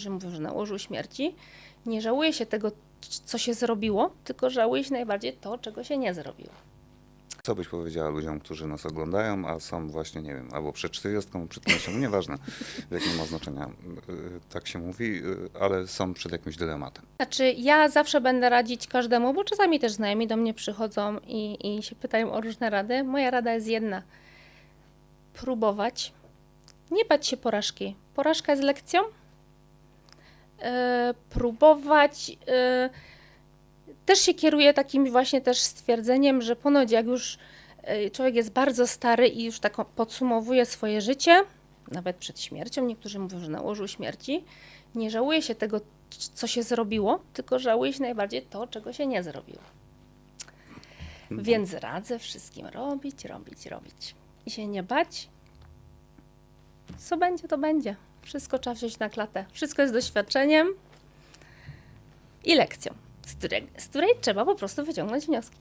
niektórzy mówią, że na łożu śmierci, nie żałuje się tego, co się zrobiło, tylko żałuje się najbardziej to, czego się nie zrobiło. Co byś powiedziała ludziom, którzy nas oglądają, a są właśnie, nie wiem, albo przed 40, przed 50, nieważne, jakie ma znaczenia, y, tak się mówi, y, ale są przed jakimś dylematem. Znaczy, ja zawsze będę radzić każdemu, bo czasami też znajomi do mnie przychodzą i, i się pytają o różne rady. Moja rada jest jedna: próbować, nie bać się porażki. Porażka jest lekcją. E, próbować. e, też się kieruję takim właśnie też stwierdzeniem, że ponoć jak już e, człowiek jest bardzo stary i już tak podsumowuje swoje życie, nawet przed śmiercią, niektórzy mówią, że na łożu śmierci, nie żałuje się tego, co się zrobiło, tylko żałuje się najbardziej to, czego się nie zrobiło. Więc radzę wszystkim robić, robić, robić. I się nie bać. Co będzie, to będzie. Wszystko trzeba wziąć na klatę. Wszystko jest doświadczeniem i lekcją, z której, z której trzeba po prostu wyciągnąć wnioski.